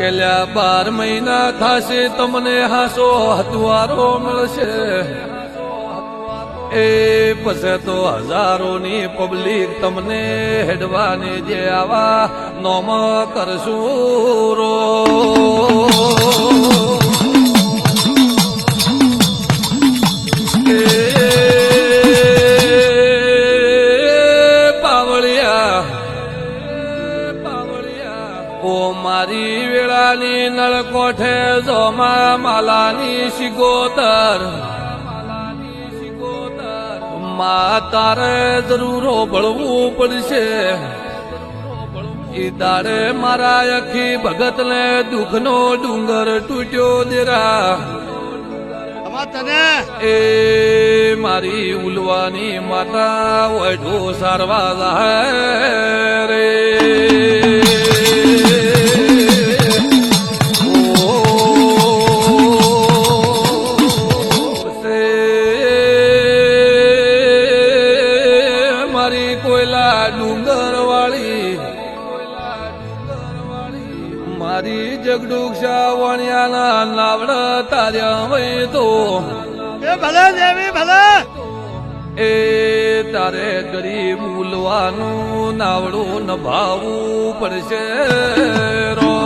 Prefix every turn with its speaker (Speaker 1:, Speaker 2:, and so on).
Speaker 1: કેલ્યા બાર મહિના થાશે, તમને હાસો હતુવારો મળશે. એ પછી તો હજારોની પબ્લિક તમને હેડવાની જે આવા નોમ કરશું રો ઓ મારી વેળાની નળકોઠે જોમા માલાની શિગોતર મા તારે જરૂરો ભળવું પડશે. ઈ દાડે મારા અખી ભગત ને દુઃખનો ડુંગર તૂટ્યો દેરા.
Speaker 2: તને?
Speaker 1: એ મારી ઉલવાની માતા વઢો સારવા જાય ડુંગર વાળી મારી જગડુક્ષા વણિયાના નાવડા તાર્યા હોય તો.
Speaker 2: એ ભલે દેવી ભલે.
Speaker 1: એ તારે ગરીબ મૂલવાનું નાવડું નભાવવું પડશે. રો